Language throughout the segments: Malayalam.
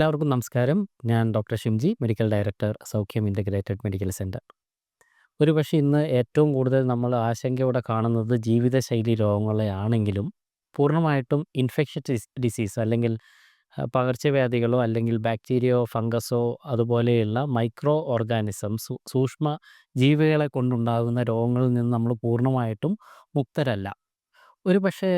എല്ലാവർക്കും നമസ്കാരം. ഞാൻ doctor Shimji, medical director, Soukhyam integrated medical centre. ഒരുപക്ഷേ ഇന്ന് ഏറ്റവും കൂടുതൽ നമ്മൾ ആശങ്കയോടെ കാണുന്നത് ജീവിതശൈലി രോഗങ്ങളെയാണെങ്കിലും പൂർണമായിട്ടും ഇൻഫെക്ഷൻ ഡിസീസ് അല്ലെങ്കിൽ പകർച്ചവ്യാധികളോ അല്ലെങ്കിൽ ബാക്ടീരിയോ ഫംഗസോ അതുപോലെയുള്ള മൈക്രോ ഓർഗാനിസംസ് സൂക്ഷ്മ ജീവികളെ കൊണ്ടുണ്ടാകുന്ന രോഗങ്ങളിൽ നിന്ന് നമ്മൾ പൂർണമായിട്ടും മുക്തരല്ല. ഒരു പക്ഷേ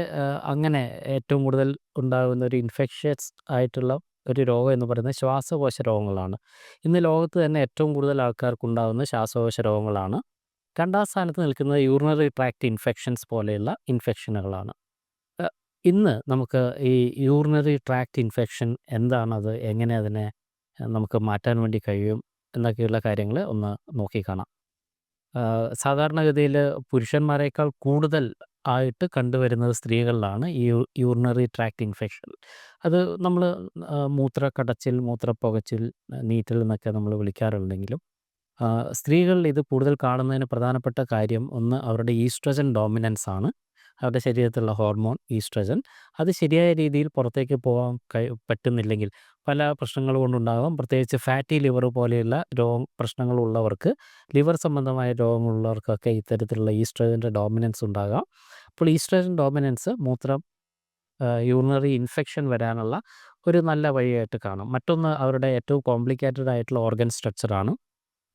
അങ്ങനെ ഏറ്റവും കൂടുതൽ ഉണ്ടാകുന്ന ഒരു ഇൻഫെക്ഷ്യസ് ആയിട്ടുള്ള ഒരു രോഗം എന്ന് പറയുന്നത് ശ്വാസകോശ രോഗങ്ങളാണ്. ഇന്ന് ലോകത്ത് തന്നെ ഏറ്റവും കൂടുതൽ ആൾക്കാർക്കുണ്ടാകുന്ന ശ്വാസകോശ രോഗങ്ങളാണ്. രണ്ടാം സ്ഥാനത്ത് നിൽക്കുന്നത് യൂറിനറി ട്രാക്ട് ഇൻഫെക്ഷൻസ് പോലെയുള്ള ഇൻഫെക്ഷനുകളാണ്. ഇന്ന് നമുക്ക് ഈ യൂറിനറി ട്രാക്ട് ഇൻഫെക്ഷൻ എന്താണത്? എങ്ങനെ അതിനെ നമുക്ക് മാറ്റാൻ വേണ്ടി കഴിയും? എന്നൊക്കെയുള്ള കാര്യങ്ങൾ ഒന്ന് നോക്കിക്കാണാം. സാധാരണഗതിയിൽ പുരുഷന്മാരെക്കാൾ കൂടുതൽ ആയിട്ട് കണ്ടുവരുന്നത് സ്ത്രീകളിലാണ് ഈ യൂറിനറി ട്രാക്ട് ഇൻഫെക്ഷൻ. അത് നമ്മൾ മൂത്ര കടച്ചിൽ മൂത്രപ്പുകച്ചിൽ, നീറ്റൽ എന്നൊക്കെ നമ്മൾ വിളിക്കാറുണ്ടെങ്കിലും സ്ത്രീകളിൽ ഇത് കൂടുതൽ കാണുന്നതിന് പ്രധാനപ്പെട്ട കാര്യം ഒന്ന് അവരുടെ ഈസ്ട്രജൻ ഡോമിനൻസ് ആണ്. അവരുടെ ശരീരത്തിലുള്ള ഹോർമോൺ ഈസ്ട്രജൻ. അത് ശരിയായ രീതിയിൽ പുറത്തേക്ക് പോകാൻ പറ്റുന്നില്ലെങ്കിൽ പല പ്രശ്നങ്ങൾ കൊണ്ടുണ്ടാകാം. പ്രത്യേകിച്ച് ഫാറ്റി ലിവർ പോലെയുള്ള രോഗ പ്രശ്നങ്ങളുള്ളവർക്ക് ലിവർ സംബന്ധമായ രോഗമുള്ളവർക്കൊക്കെ ഇത്തരത്തിലുള്ള ഈസ്ട്രജന്റെ ഡോമിനൻസ് ഉണ്ടാകാം. അപ്പോൾ ഈസ്ട്രജൻ ഡോമിനൻസ് മൂത്രം യൂറിനറി ഇൻഫെക്ഷൻ വരാനുള്ള ഒരു നല്ല വഴിയായിട്ട് കാണും മറ്റൊന്ന് അവരുടെ ഏറ്റവും കോംപ്ലിക്കേറ്റഡ് ആയിട്ടുള്ള ഓർഗൻ സ്ട്രക്ചറാണ്.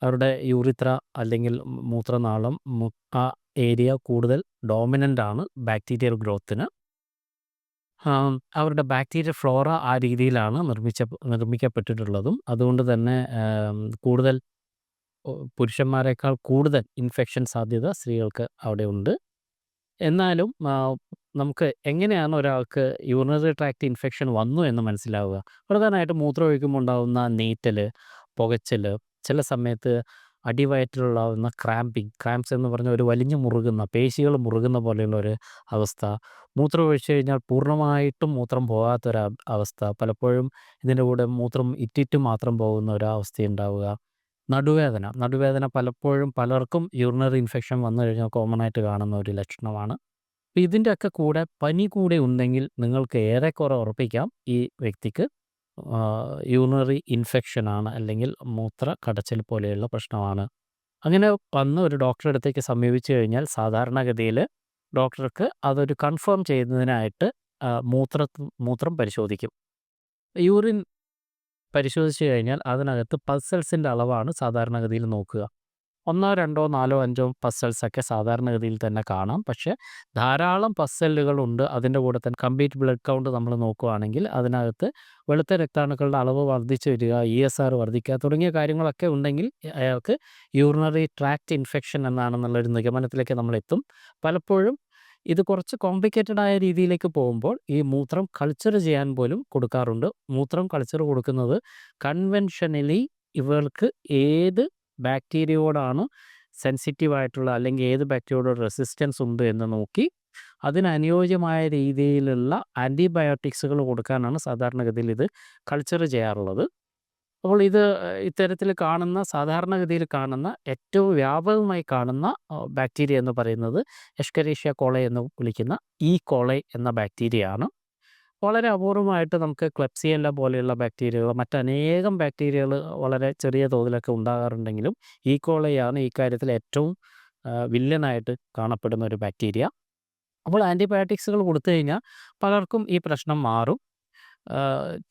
അവരുടെ യൂറിത്ര അല്ലെങ്കിൽ മൂത്രനാളം ഏരിയ കൂടുതൽ ഡോമിനന്റ് ആണ് ബാക്ടീരിയൽ ഗ്രോത്തിന്. അവരുടെ ബാക്ടീരിയ ഫ്ലോറ ആ രീതിയിലാണ് നിർമ്മിച്ച നിർമ്മിക്കപ്പെട്ടിട്ടുള്ളതും. അതുകൊണ്ട് തന്നെ കൂടുതൽ പുരുഷന്മാരെക്കാൾ കൂടുതൽ ഇൻഫെക്ഷൻ സാധ്യത സ്ത്രീകൾക്ക് അവിടെ ഉണ്ട്. എന്നാലും നമുക്ക് എങ്ങനെയാണ് ഒരാൾക്ക് യൂറിനറി ട്രാക്ട് ഇൻഫെക്ഷൻ വന്നു എന്ന് മനസ്സിലാവുക? പ്രധാനമായിട്ടും മൂത്രം ഒഴിക്കുമ്പോൾ ഉണ്ടാകുന്ന നീറ്റൽ, പുകച്ചൽ ചില സമയത്ത് അടിവയറ്റിലുണ്ടാകുന്ന ക്രാമ്പിങ് ക്രാംസ് എന്ന് പറഞ്ഞാൽ ഒരു വലിഞ്ഞു മുറുകുന്ന പേശികൾ മുറുകുന്ന പോലെയുള്ള ഒരു അവസ്ഥ. മൂത്രം ഒഴിച്ചു കഴിഞ്ഞാൽ പൂർണമായിട്ടും മൂത്രം പോകാത്തൊരു അവസ്ഥ. പലപ്പോഴും ഇതിന്റെ കൂടെ മൂത്രം ഇറ്റിറ്റ് മാത്രം പോകുന്ന ഒരു അവസ്ഥ ഉണ്ടാവുക നടുവേദന, നടുവേദന പലപ്പോഴും പലർക്കും യൂറിനറി ഇൻഫെക്ഷൻ വന്നു കഴിഞ്ഞാൽ കോമൺ ആയിട്ട് കാണുന്ന ഒരു ലക്ഷണമാണ്. അപ്പോൾ ഇതിന്റെയൊക്കെ കൂടെ പനി കൂടെ ഉണ്ടെങ്കിൽ നിങ്ങൾക്ക് ഏറെക്കുറെ ഉറപ്പിക്കാം ഈ വ്യക്തിക്ക് യൂറിനറി ഇൻഫെക്ഷനാണ് അല്ലെങ്കിൽ മൂത്ര കടച്ചിൽ പോലെയുള്ള പ്രശ്നമാണ്. അങ്ങനെ വന്ന് ഒരു ഡോക്ടറെ അടുത്തേക്ക് സമീപിച്ചു കഴിഞ്ഞാൽ സാധാരണഗതിയിൽ ഡോക്ടർക്ക് അതൊരു കൺഫേം ചെയ്യുന്നതിനായിട്ട് മൂത്ര മൂത്രം പരിശോധിക്കും. യൂറിൻ പരിശോധിച്ച് കഴിഞ്ഞാൽ അതിനകത്ത് പൾസൽസിന്റെ അളവാണ് സാധാരണഗതിയിൽ നോക്കുക. 1 2 4 5 സാധാരണ സാധാരണഗതിയിൽ തന്നെ കാണാം. പക്ഷേ ധാരാളം പൾസലുകളുണ്ട്. അതിന്റെ കൂടെ തന്നെ കംപ്ലീറ്റ് ബ്ലഡ് കൗണ്ട് നമ്മൾ നോക്കുകയാണെങ്കിൽ അതിനകത്ത് വെളുത്ത രക്താണുക്കളുടെ അളവ് വർദ്ധിച്ചു വരിക, ഇ എസ് ആർ വർദ്ധിക്കുക തുടങ്ങിയ കാര്യങ്ങളൊക്കെ ഉണ്ടെങ്കിൽ അയാൾക്ക് യൂറിനറി ട്രാക്ട് ഇൻഫെക്ഷൻ എന്നാണെന്നുള്ളൊരു നിഗമനത്തിലേക്ക് നമ്മൾ എത്തും പലപ്പോഴും ഇത് കുറച്ച് കോംപ്ലിക്കേറ്റഡ് ആയ രീതിയിലേക്ക് പോകുമ്പോൾ ഈ മൂത്രം കൾച്ചർ ചെയ്യാൻ പോലും കൊടുക്കാറുണ്ട്. മൂത്രം കൾച്ചർ കൊടുക്കുന്നത് കൺവെൻഷനലി ഇവർക്ക് ഏത് ബാക്ടീരിയയോടാണ് സെൻസിറ്റീവ് ആയിട്ടുള്ള അല്ലെങ്കിൽ ഏത് ബാക്ടീരിയയോട് റെസിസ്റ്റൻസ് ഉണ്ട് എന്ന് നോക്കി അതിനനുയോജ്യമായ രീതിയിലുള്ള ആന്റിബയോട്ടിക്സുകൾ കൊടുക്കാനാണ് സാധാരണഗതിയിൽ ഇത് കൾച്ചർ ചെയ്യാറുള്ളത്. അപ്പോൾ ഇത് ഇത്തരത്തിൽ കാണുന്ന സാധാരണഗതിയിൽ കാണുന്ന ഏറ്റവും വ്യാപകമായി കാണുന്ന ബാക്ടീരിയ എന്ന് പറയുന്നത് എഷ്കരേഷ്യ കോളെ എന്ന് വിളിക്കുന്ന ഈ കോളെ എന്ന ബാക്ടീരിയയാണ്. വളരെ അപൂർവമായിട്ട് നമുക്ക് ക്ലെപ്സിയല്ല പോലെയുള്ള ബാക്ടീരിയകൾ മറ്റനേകം ബാക്ടീരിയകൾ വളരെ ചെറിയ തോതിലൊക്കെ ഉണ്ടാകാറുണ്ടെങ്കിലും ഈ കോളൈയാണ് ഈ കാര്യത്തിൽ ഏറ്റവും വില്ലനായിട്ട് കാണപ്പെടുന്ന ഒരു ബാക്ടീരിയ. അപ്പോൾ ആന്റിബയോട്ടിക്സുകൾ കൊടുത്തു കഴിഞ്ഞാൽ പലർക്കും ഈ പ്രശ്നം മാറും.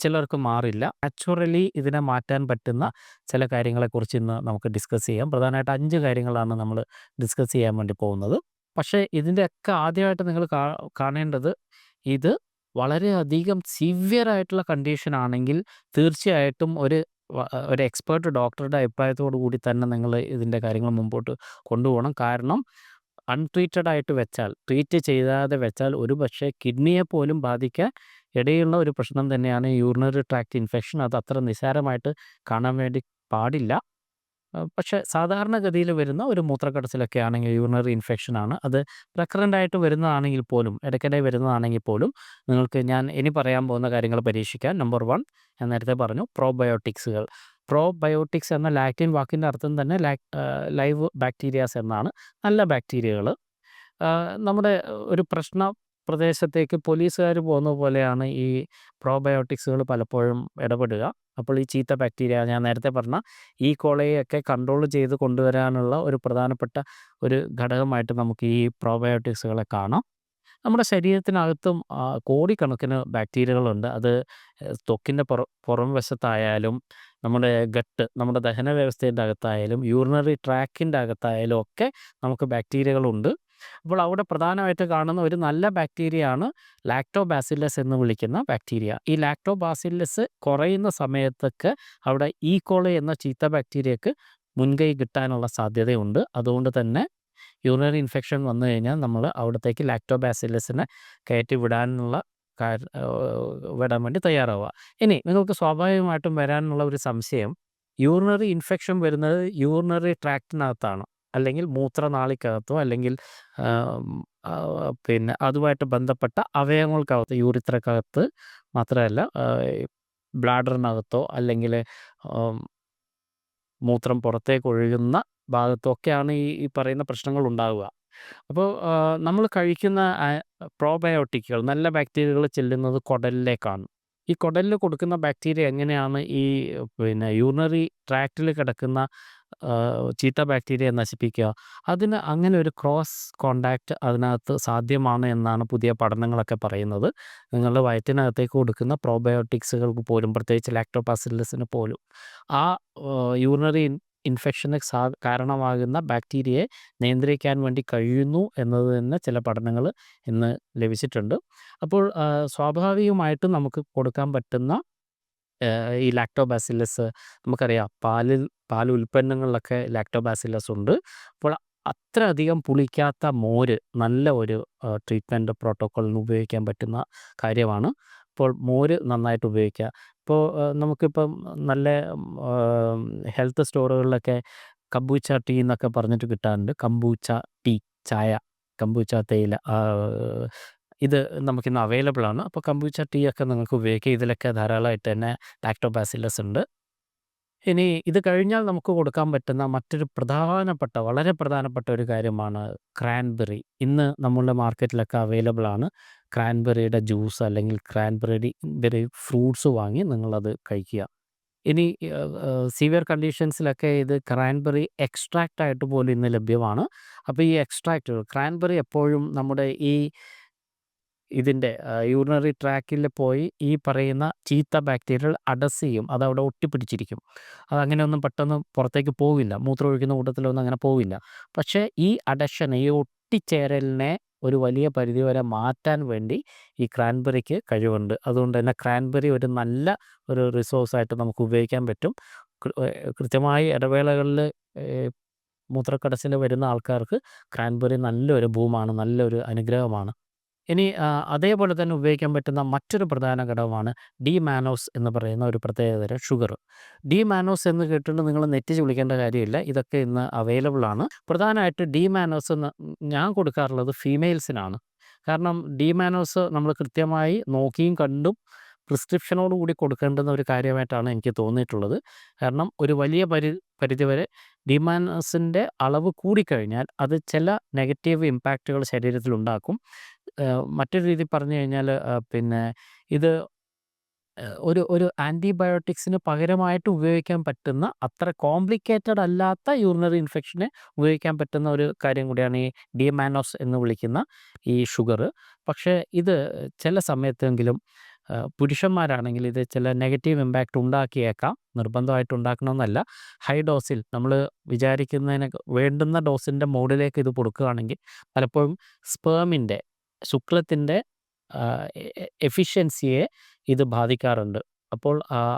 ചിലർക്ക് മാറില്ല. നാച്ചുറലി ഇതിനെ മാറ്റാൻ പറ്റുന്ന ചില കാര്യങ്ങളെക്കുറിച്ച് ഇന്ന് നമുക്ക് ഡിസ്കസ് ചെയ്യാം. പ്രധാനമായിട്ട് അഞ്ച് കാര്യങ്ങളാണ് നമ്മൾ ഡിസ്കസ് ചെയ്യാൻ വേണ്ടി പോകുന്നത്. പക്ഷേ ഇതിന്റെയൊക്കെ ആദ്യമായിട്ട് നിങ്ങൾ കാണേണ്ടത് ഇത് വളരെയധികം സിവിയർ ആയിട്ടുള്ള കണ്ടീഷൻ ആണെങ്കിൽ തീർച്ചയായിട്ടും ഒരു ഒരു എക്സ്പേർട്ട് ഡോക്ടറുടെ അഭിപ്രായത്തോടു കൂടി തന്നെ നിങ്ങൾ ഇതിന്റെ കാര്യങ്ങൾ മുമ്പോട്ട് കൊണ്ടുപോകണം. കാരണം അൺട്രീറ്റഡ് ആയിട്ട് വെച്ചാൽ ട്രീറ്റ് ചെയ്യാതെ വെച്ചാൽ ഒരു പക്ഷേ കിഡ്നിയെ പോലും ബാധിക്കാൻ ഇടയുള്ള ഒരു പ്രശ്നം തന്നെയാണ് യൂറിനറി ട്രാക്ട് ഇൻഫെക്ഷൻ. അത് അത്ര നിസ്സാരമായിട്ട് കാണാൻ വേണ്ടി പാടില്ല. പക്ഷേ സാധാരണഗതിയിൽ വരുന്ന ഒരു മൂത്രക്കടച്ചിലൊക്കെ ആണെങ്കിൽ യൂറിനറി ഇൻഫെക്ഷൻ ആണ്. അത് റെക്കറന്റ് ആയിട്ട് വരുന്നതാണെങ്കിൽ പോലും ഇടയ്ക്കിടെ വരുന്നതാണെങ്കിൽ പോലും നിങ്ങൾക്ക് ഞാൻ ഇനി പറയാൻ പോകുന്ന കാര്യങ്ങൾ പരീക്ഷിക്കാൻ നമ്പർ വൺ ഞാൻ നേരത്തെ പറഞ്ഞു പ്രോബയോട്ടിക്സുകൾ. പ്രോബയോട്ടിക്സ് എന്ന ലാറ്റിൻ വാക്കിന്റെ അർത്ഥം തന്നെ ലൈവ് ബാക്ടീരിയാസ് എന്നാണ്. നല്ല ബാക്ടീരിയകൾ. നമ്മുടെ ഒരു പ്രശ്ന പ്രദേശത്തേക്ക് പോലീസുകാർ പോകുന്ന പോലെയാണ് ഈ പ്രോബയോട്ടിക്സുകൾ പലപ്പോഴും ഇടപെടുക. അപ്പോൾ ഈ ചീത്ത ബാക്ടീരിയ ഞാൻ നേരത്തെ പറഞ്ഞ ഈ കോളയൊക്കെ കൺട്രോൾ ചെയ്ത് കൊണ്ടുവരാനുള്ള ഒരു പ്രധാനപ്പെട്ട ഒരു ഘടകമായിട്ട് നമുക്ക് ഈ പ്രോബയോട്ടിക്സുകളെ കാണാം. നമ്മുടെ ശരീരത്തിനകത്തും കോടിക്കണക്കിന് ബാക്ടീരിയകളുണ്ട് അത് ത്വക്കിന്റെ പുറ പുറം വശത്തായാലും നമ്മുടെ ഗട്ട് നമ്മുടെ ദഹന വ്യവസ്ഥയുടെ അകത്തായാലും യൂറിനറി ട്രാക്കിന്റെ അകത്തായാലും ഒക്കെ നമുക്ക് ബാക്ടീരിയകളുണ്ട് അപ്പോൾ അവിടെ പ്രധാനമായിട്ട് കാണുന്ന ഒരു നല്ല ബാക്ടീരിയയാണ് ലാക്ടോബാസില്ലസ് എന്ന് വിളിക്കുന്ന ബാക്ടീരിയ ഈ ലാക്ടോബാസില്ലസ് കുറയുന്ന സമയത്തൊക്കെ അവിടെ ഈ കോളി എന്ന ചീത്ത ബാക്ടീരിയക്ക് മുൻകൈ കിട്ടാനുള്ള സാധ്യതയുണ്ട്. അതുകൊണ്ട് തന്നെ യൂറിനറി ഇൻഫെക്ഷൻ വന്നു കഴിഞ്ഞാൽ നമ്മൾ അവിടത്തേക്ക് ലാക്ടോബാസില്ലസിനെ കയറ്റി വിടാനുള്ള വിടാൻ വേണ്ടി തയ്യാറാവുക. ഇനി നിങ്ങൾക്ക് സ്വാഭാവികമായിട്ടും വരാനുള്ള ഒരു സംശയം യൂറിനറി ഇൻഫെക്ഷൻ വരുന്നത് യൂറിനറി ട്രാക്റ്റിനകത്താണ് അല്ലെങ്കിൽ മൂത്രനാളിക്കകത്തോ അല്ലെങ്കിൽ പിന്നെ അതുമായിട്ട് ബന്ധപ്പെട്ട അവയവങ്ങൾക്കകത്ത് യൂറിത്രക്കകത്ത് മാത്രമല്ല ബ്ലാഡറിനകത്തോ അല്ലെങ്കിൽ മൂത്രം പുറത്തേക്ക് ഒഴുകുന്ന ഭാഗത്തൊക്കെയാണ് ഈ ഈ പറയുന്ന പ്രശ്നങ്ങൾ ഉണ്ടാവുക. അപ്പോൾ നമ്മൾ കഴിക്കുന്ന പ്രോബയോട്ടിക്കുകൾ നല്ല ബാക്ടീരിയകൾ ചെല്ലുന്നത് കുടലിലേക്കാണ്. ഈ കുടലിൽ കൊടുക്കുന്ന ബാക്ടീരിയ എങ്ങനെയാണ് ഈ പിന്നെ യൂറിനറി ട്രാക്റ്റിൽ കിടക്കുന്ന ചീത്ത ബാക്ടീരിയ നശിപ്പിക്കുക. അതിന് അങ്ങനെ ഒരു ക്രോസ് കോണ്ടാക്റ്റ് അതിനകത്ത് സാധ്യമാണ് എന്നാണ് പുതിയ പഠനങ്ങളൊക്കെ പറയുന്നത്. നിങ്ങളുടെ വയറ്റിനകത്തേക്ക് കൊടുക്കുന്ന പ്രോബയോട്ടിക്സുകൾക്ക് പോലും പ്രത്യേകിച്ച് ലാക്ടോപാസിലിസിന് പോലും ആ യൂറിനറി ഇൻഫെക്ഷന് സാ കാരണമാകുന്ന ബാക്ടീരിയയെ നിയന്ത്രിക്കാൻ വേണ്ടി കഴിയുന്നു എന്നത് തന്നെ ചില പഠനങ്ങൾ ഇന്ന് ലഭിച്ചിട്ടുണ്ട്. അപ്പോൾ സ്വാഭാവികമായിട്ടും നമുക്ക് കൊടുക്കാൻ പറ്റുന്ന ഈ ലാക്ടോബാസിലസ് നമുക്കറിയാം. പാലിൽ പാൽ ഉൽപ്പന്നങ്ങളിലൊക്കെ ലാക്ടോബാസില്ലസ് ഉണ്ട്. അപ്പോൾ അത്ര അധികം പുളിക്കാത്ത മോര് നല്ല ഒരു ട്രീറ്റ്മെന്റ് പ്രോട്ടോക്കോളിന് ഉപയോഗിക്കാൻ പറ്റുന്ന കാര്യമാണ്. അപ്പോൾ മോര് നന്നായിട്ട് ഉപയോഗിക്കുക. ഇപ്പോൾ നമുക്കിപ്പം നല്ല ഹെൽത്ത് സ്റ്റോറുകളിലൊക്കെ കമ്പൂച്ച ടീ എന്നൊക്കെ പറഞ്ഞിട്ട് കിട്ടാറുണ്ട്. കമ്പൂച്ച ടീ ചായ കമ്പൂച്ച തേയില ഇത് നമുക്കിന്ന് അവൈലബിൾ ആണ്. അപ്പോൾ കമ്പൂച്ച ടീ ഒക്കെ നിങ്ങൾക്ക് ഉപയോഗിക്കാം. ഇതിലൊക്കെ ധാരാളമായിട്ട് തന്നെ ലാക്ടോബാസിലസ് ഉണ്ട്. ഇനി ഇത് കഴിഞ്ഞാൽ നമുക്ക് കൊടുക്കാൻ പറ്റുന്ന മറ്റൊരു പ്രധാനപ്പെട്ട വളരെ പ്രധാനപ്പെട്ട ഒരു കാര്യമാണ് ക്രാൻബെറി ഇന്ന് നമ്മളുടെ മാർക്കറ്റിലൊക്കെ അവൈലബിൾ ആണ്. ക്രാൻബെറിയുടെ ജ്യൂസ് അല്ലെങ്കിൽ ക്രാൻബെറി ബെറി ഫ്രൂട്ട്സ് വാങ്ങി നിങ്ങളത് കഴിക്കുക. ഇനി സിവിയർ കണ്ടീഷൻസിലൊക്കെ ഇത് ക്രാൻബെറി എക്സ്ട്രാക്റ്റ് ആയിട്ട് പോലും ഇന്ന് ലഭ്യമാണ്. അപ്പോൾ ഈ എക്സ്ട്രാക്റ്റ് ക്രാൻബെറി എപ്പോഴും നമ്മുടെ ഈ ഇതിന്റെ യൂറിനറി ട്രാക്കിൽ പോയി ഈ പറയുന്ന ചീത്ത ബാക്ടീരിയകൾ അഡസ് ചെയ്യും. അതവിടെ ഒട്ടിപ്പിടിച്ചിരിക്കും. അതങ്ങനെയൊന്നും പെട്ടെന്ന് പുറത്തേക്ക് പോവില്ല. മൂത്രം ഒഴിക്കുന്ന കൂട്ടത്തിലൊന്നും അങ്ങനെ പോവില്ല. പക്ഷേ ഈ അഡഷൻ ഈ ഒട്ടിച്ചേരലിനെ ഒരു വലിയ പരിധിവരെ മാറ്റാൻ വേണ്ടി ഈ ക്രാൻബെറിക്ക് കഴിവുണ്ട്. അതുകൊണ്ട് തന്നെ ക്രാൻബെറി ഒരു നല്ല ഒരു റിസോഴ്സായിട്ട് നമുക്ക് ഉപയോഗിക്കാൻ പറ്റും. കൃത്യമായി ഇടവേളകളിൽ മൂത്രക്കടച്ചിൽ വരുന്ന ആൾക്കാർക്ക് ക്രാൻബെറി നല്ലൊരു ഭൂമാണ് നല്ലൊരു അനുഗ്രഹമാണ്. ഇനി അതേപോലെ തന്നെ ഉപയോഗിക്കാൻ പറ്റുന്ന മറ്റൊരു പ്രധാന ഘടകമാണ് ഡി മാനോസ് എന്ന് പറയുന്ന ഒരു പ്രത്യേകതരം ഷുഗർ. ഡി മാനോസ് എന്ന് കേട്ടിട്ട് നിങ്ങൾ നെറ്റിച്ച് വിളിക്കേണ്ട കാര്യമില്ല. ഇതൊക്കെ ഇന്ന് അവൈലബിൾ ആണ്. പ്രധാനമായിട്ട് ഡി മാനോസ് എന്ന് ഞാൻ കൊടുക്കാറുള്ളത് ഫീമെയിൽസിനാണ്. കാരണം ഡി മാനോസ് നമ്മൾ കൃത്യമായി നോക്കിയും കണ്ടും പ്രിസ്ക്രിപ്ഷനോട് കൂടി കൊടുക്കേണ്ടുന്ന ഒരു കാര്യമായിട്ടാണ് എനിക്ക് തോന്നിയിട്ടുള്ളത്. കാരണം ഒരു വലിയ പരി പരിധിവരെ ഡിമാനസിന്റെ അളവ് കൂടിക്കഴിഞ്ഞാൽ അത് ചില നെഗറ്റീവ് ഇമ്പാക്റ്റുകൾ ശരീരത്തിൽ ഉണ്ടാക്കും മറ്റൊരു രീതി പറഞ്ഞു കഴിഞ്ഞാൽ പിന്നെ ഇത് ഒരു ഒരു ആന്റിബയോട്ടിക്സിന് പകരമായിട്ട് ഉപയോഗിക്കാൻ പറ്റുന്ന അത്ര കോംപ്ലിക്കേറ്റഡ് അല്ലാത്ത യൂറിനറി ഇൻഫെക്ഷന് ഉപയോഗിക്കാൻ പറ്റുന്ന ഒരു കാര്യം കൂടിയാണ് ഈ ഡിമാനോസ് എന്ന് വിളിക്കുന്ന ഈ ഷുഗർ. പക്ഷേ ഇത് ചില സമയത്തെങ്കിലും പുരുഷന്മാരാണെങ്കിൽ ഇത് ചില നെഗറ്റീവ് ഇമ്പാക്റ്റ് ഉണ്ടാക്കിയേക്കാം. നിർബന്ധമായിട്ട് ഉണ്ടാക്കണമെന്നല്ല ഹൈ ഡോസിൽ നമ്മൾ വിചാരിക്കുന്നതിന് വേണ്ടുന്ന ഡോസിന്റെ മോഡിലേക്ക് ഇത് കൊടുക്കുകയാണെങ്കിൽ പലപ്പോഴും സ്പേമിന്റെ ശുക്ലത്തിന്റെ എഫിഷ്യൻസിയെ ഇത് ബാധിക്കാറുണ്ട്. അപ്പോൾ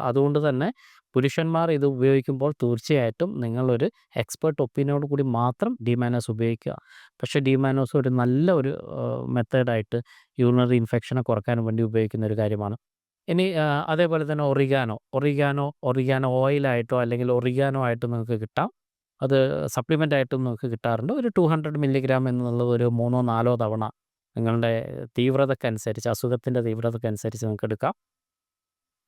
അതുകൊണ്ട് തന്നെ പുരുഷന്മാർ ഇത് ഉപയോഗിക്കുമ്പോൾ തീർച്ചയായിട്ടും നിങ്ങളൊരു എക്സ്പേർട്ട് ഒപ്പീനിയനോട് കൂടി മാത്രം ഡിമാനോസ് ഉപയോഗിക്കുക. പക്ഷേ ഡിമാനോസ് ഒരു നല്ല ഒരു മെത്തേഡായിട്ട് യൂറിനറി ഇൻഫെക്ഷനെ കുറയ്ക്കാൻ വേണ്ടി ഉപയോഗിക്കുന്ന ഒരു കാര്യമാണ്. ഇനി അതേപോലെ തന്നെ ഒറിഗാനോ ഒറിഗാനോ ഒറിഗാനോ ഓയിലായിട്ടോ അല്ലെങ്കിൽ ഒറിഗാനോ ആയിട്ട് നിങ്ങൾക്ക് കിട്ടാം. അത് സപ്ലിമെന്റ് ആയിട്ടും നിങ്ങൾക്ക് കിട്ടാറുണ്ട്. ഒരു ടു ഹൺഡ്രഡ് മില്ലിഗ്രാം എന്നുള്ളത് ഒരു മൂന്നോ നാലോ തവണ നിങ്ങളുടെ തീവ്രതക്കനുസരിച്ച് അസുഖത്തിന്റെ തീവ്രതക്കനുസരിച്ച് നിങ്ങൾക്ക് എടുക്കാം.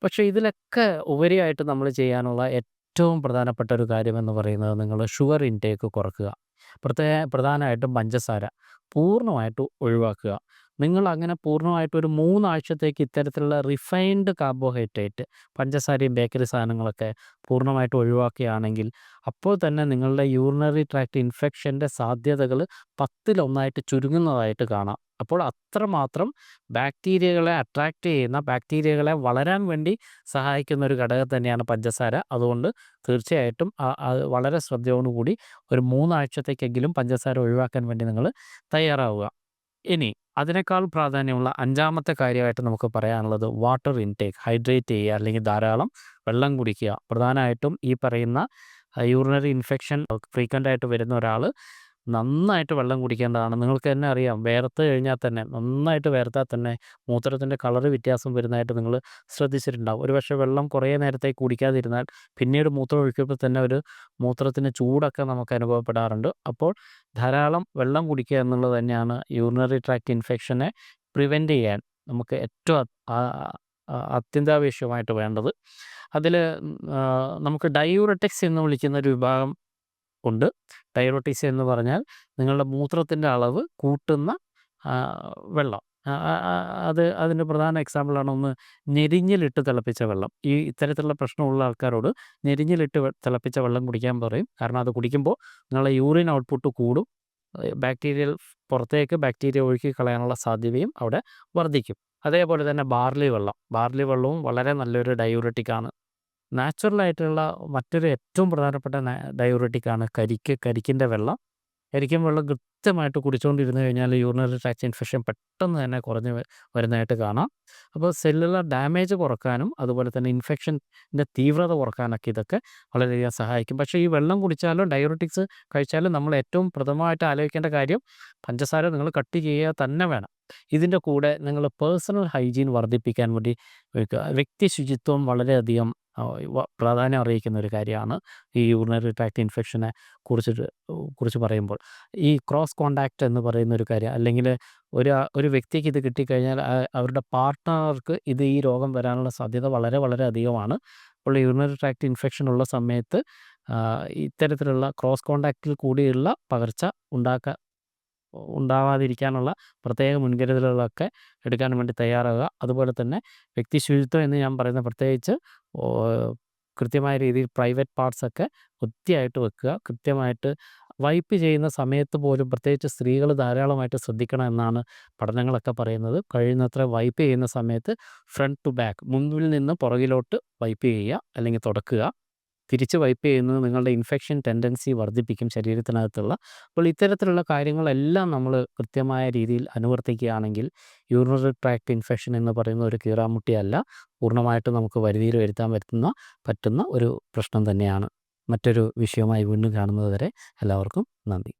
പക്ഷേ ഇതിലൊക്കെ ഉപരിയായിട്ട് നമ്മൾ ചെയ്യാനുള്ള ഏറ്റവും പ്രധാനപ്പെട്ട ഒരു കാര്യം എന്ന് പറയുന്നത് നിങ്ങൾ ഷുഗർ ഇൻടേക്ക് കുറക്കുക. പ്രത്യേക പ്രധാനമായിട്ടും പഞ്ചസാര പൂർണമായിട്ട് ഒഴിവാക്കുക. നിങ്ങൾ അങ്ങനെ പൂർണമായിട്ട് ഒരു 3 ആഴ്ചത്തേക്ക് ഇത്തരത്തിലുള്ള റിഫൈൻഡ് കാർബോഹൈഡ്രേറ്റ് പഞ്ചസാരയും ബേക്കറി സാധനങ്ങളൊക്കെ പൂർണമായിട്ട് ഒഴിവാക്കുകയാണെങ്കിൽ അപ്പോൾ തന്നെ നിങ്ങളുടെ യൂറിനറി ട്രാക്ട് ഇൻഫെക്ഷന്റെ സാധ്യതകൾ പത്തിലൊന്നായിട്ട് ചുരുങ്ങുന്നതായിട്ട് കാണാം. അപ്പോൾ അത്രമാത്രം ബാക്ടീരിയകളെ അട്രാക്റ്റ് ചെയ്യുന്ന ബാക്ടീരിയകളെ വളരാൻ വേണ്ടി സഹായിക്കുന്ന ഒരു ഘടകം തന്നെയാണ് പഞ്ചസാര. അതുകൊണ്ട് തീർച്ചയായിട്ടും വളരെ ശ്രദ്ധയോടുകൂടി ഒരു മൂന്നാഴ്ചത്തേക്കെങ്കിലും പഞ്ചസാര ഒഴിവാക്കാൻ വേണ്ടി നിങ്ങൾ തയ്യാറാവുക. ഇനി അതിനേക്കാൾ പ്രാധാന്യമുള്ള അഞ്ചാമത്തെ കാര്യമായിട്ട് നമുക്ക് പറയാനുള്ളത് വാട്ടർ ഇൻടേക്ക് ഹൈഡ്രേറ്റ് ചെയ്യുക അല്ലെങ്കിൽ ധാരാളം വെള്ളം കുടിക്കുക. പ്രധാനമായിട്ടും ഈ പറയുന്ന യൂറിനറി ഇൻഫെക്ഷൻ ഫ്രീക്വന്റ് ആയിട്ട് വരുന്ന ഒരാൾ നന്നായിട്ട് വെള്ളം കുടിക്കേണ്ടതാണ്. നിങ്ങൾക്ക് തന്നെ അറിയാം വേർത്ത് കഴിഞ്ഞാൽ തന്നെ നന്നായിട്ട് വേർത്താൽ തന്നെ മൂത്രത്തിന്റെ കളറ് വ്യത്യാസം വരുന്നതായിട്ട് നിങ്ങൾ ശ്രദ്ധിച്ചിട്ടുണ്ടാവും. ഒരുപക്ഷേ വെള്ളം കുറേ നേരത്തേക്ക് കുടിക്കാതിരുന്നാൽ പിന്നീട് മൂത്രം ഒഴിക്കുമ്പോൾ തന്നെ ഒരു മൂത്രത്തിന് ചൂടൊക്കെ നമുക്ക് അനുഭവപ്പെടാറുണ്ട്. അപ്പോൾ ധാരാളം വെള്ളം കുടിക്കുക എന്നുള്ളത് തന്നെയാണ് യൂറിനറി ട്രാക്ട് ഇൻഫെക്ഷനെ പ്രിവെന്റ് ചെയ്യാൻ നമുക്ക് ഏറ്റവും അത്യന്താപേക്ഷിതമായിട്ട് വേണ്ടത്. അതിൽ നമുക്ക് ഡയൂററ്റിക്സ് എന്ന് വിളിക്കുന്ന ഒരു വിഭാഗം ഉണ്ട്. ഡയൂററ്റിക്സ് എന്ന് പറഞ്ഞാൽ നിങ്ങളുടെ മൂത്രത്തിന്റെ അളവ് കൂട്ടുന്ന വെള്ളം. അത് അതിന്റെ പ്രധാന എക്സാമ്പിളാണ് ഒന്ന് ഞെരിഞ്ഞിലിട്ട് തിളപ്പിച്ച വെള്ളം. ഈ ഇത്തരത്തിലുള്ള പ്രശ്നമുള്ള ആൾക്കാരോട് ഞെരിഞ്ഞിലിട്ട് തിളപ്പിച്ച വെള്ളം കുടിക്കാൻ പറയും. കാരണം അത് കുടിക്കുമ്പോൾ നിങ്ങളുടെ യൂറിൻ ഔട്ട്പുട്ട് കൂടും. ബാക്ടീരിയൽ പുറത്തേക്ക് ബാക്ടീരിയ ഒഴുക്കി കളയാനുള്ള സാധ്യതയും അവിടെ വർദ്ധിക്കും. അതേപോലെ തന്നെ ബാർലി വെള്ളം. ബാർലി വെള്ളവും വളരെ നല്ലൊരു ഡയൂററ്റിക് ആണ്. നാച്ചുറൽ ആയിട്ടുള്ള മറ്റൊരു ഏറ്റവും പ്രധാനപ്പെട്ട ഡയോറിറ്റിക്കാണ് കരിക്ക്. കരിക്കിന്റെ വെള്ളം. കരിക്കും വെള്ളം കൃത്യമായിട്ട് കുടിച്ചുകൊണ്ടിരുന്നു കഴിഞ്ഞാൽ യൂറിനറി ട്രാക്ട് ഇൻഫെക്ഷൻ പെട്ടെന്ന് തന്നെ കുറഞ്ഞ് വരുന്നതായിട്ട് കാണാം. അപ്പോൾ സെല്ലുലാർ ഡാമേജ് കുറക്കാനും അതുപോലെ തന്നെ ഇൻഫെക്ഷന്റെ തീവ്രത കുറക്കാനൊക്കെ ഇതൊക്കെ വളരെയധികം സഹായിക്കും. പക്ഷേ ഈ വെള്ളം കുടിച്ചാലും ഡയബറ്റിക്സ് കഴിച്ചാലും നമ്മൾ ഏറ്റവും പ്രഥമമായിട്ട് ആലോചിക്കേണ്ട കാര്യം പഞ്ചസാര നിങ്ങൾ കട്ട് ചെയ്യുക തന്നെ വേണം. ഇതിന്റെ കൂടെ നിങ്ങൾ പേഴ്സണൽ ഹൈജീൻ വർദ്ധിപ്പിക്കാൻ വേണ്ടി. വ്യക്തി ശുചിത്വം വളരെയധികം പ്രാധാന്യം അറിയിക്കുന്ന ഒരു കാര്യമാണ് ഈ യൂറിനറി ട്രാക്ട് ഇൻഫെക്ഷനെ കുറിച്ചിട്ട് കുറിച്ച് പറയുമ്പോൾ. ഈ ക്രോസ് കോൺടാക്റ്റ് എന്ന് പറയുന്ന ഒരു കാര്യം അല്ലെങ്കിൽ ഒരു ഒരു വ്യക്തിക്ക് ഇത് കിട്ടിക്കഴിഞ്ഞാൽ അവരുടെ പാർട്ട്ണർക്ക് ഇത് ഈ രോഗം വരാനുള്ള സാധ്യത വളരെ വളരെ അധികമാണ്. അപ്പോൾ യൂറിനറി ട്രാക്ട് ഇൻഫെക്ഷൻ ഉള്ള സമയത്ത് ഇത്തരത്തിലുള്ള ക്രോസ് കോണ്ടാക്റ്റിൽ കൂടിയുള്ള പകർച്ച ഉണ്ടാക്കാൻ ഉണ്ടാവാതിരിക്കാനുള്ള പ്രത്യേക മുൻകരുതലുകളൊക്കെ എടുക്കാൻ വേണ്ടി തയ്യാറാകുക അതുപോലെ തന്നെ വ്യക്തി ശുചിത്വം എന്ന് ഞാൻ പറയുന്ന പ്രത്യേകിച്ച് കൃത്യമായ രീതിയിൽ പ്രൈവറ്റ് പാർട്സൊക്കെ വൃത്തിയായിട്ട് വെക്കുക. കൃത്യമായിട്ട് വൈപ്പ് ചെയ്യുന്ന സമയത്ത് പോലും പ്രത്യേകിച്ച് സ്ത്രീകൾ ധാരാളമായിട്ട് ശ്രദ്ധിക്കണം എന്നാണ് പഠനങ്ങളൊക്കെ പറയുന്നത്. കഴിയുന്നത്ര വൈപ്പ് ചെയ്യുന്ന സമയത്ത് ഫ്രണ്ട് ടു ബാക്ക് മുന്നിൽ നിന്ന് പുറകിലോട്ട് വൈപ്പ് ചെയ്യുക അല്ലെങ്കിൽ തുടക്കുക. തിരിച്ച് വൈപ്പ് ചെയ്യുന്നത് നിങ്ങളുടെ ഇൻഫെക്ഷൻ ടെൻഡൻസി വർദ്ധിപ്പിക്കും ശരീരത്തിനകത്തുള്ള. അപ്പോൾ ഇത്തരത്തിലുള്ള കാര്യങ്ങളെല്ലാം നമ്മൾ കൃത്യമായ രീതിയിൽ അനുവർത്തിക്കുകയാണെങ്കിൽ യൂറിനറി ട്രാക്ട് ഇൻഫെക്ഷൻ എന്ന് പറയുന്ന ഒരു കീറാമുട്ടിയല്ല. പൂർണമായിട്ടും നമുക്ക് വരുതിയിൽ വരുത്താൻ പറ്റുന്ന പറ്റുന്ന ഒരു പ്രശ്നം തന്നെയാണ്. മറ്റൊരു വിഷയവുമായി വീണ്ടും കാണുന്നത് വരെ എല്ലാവർക്കും നന്ദി.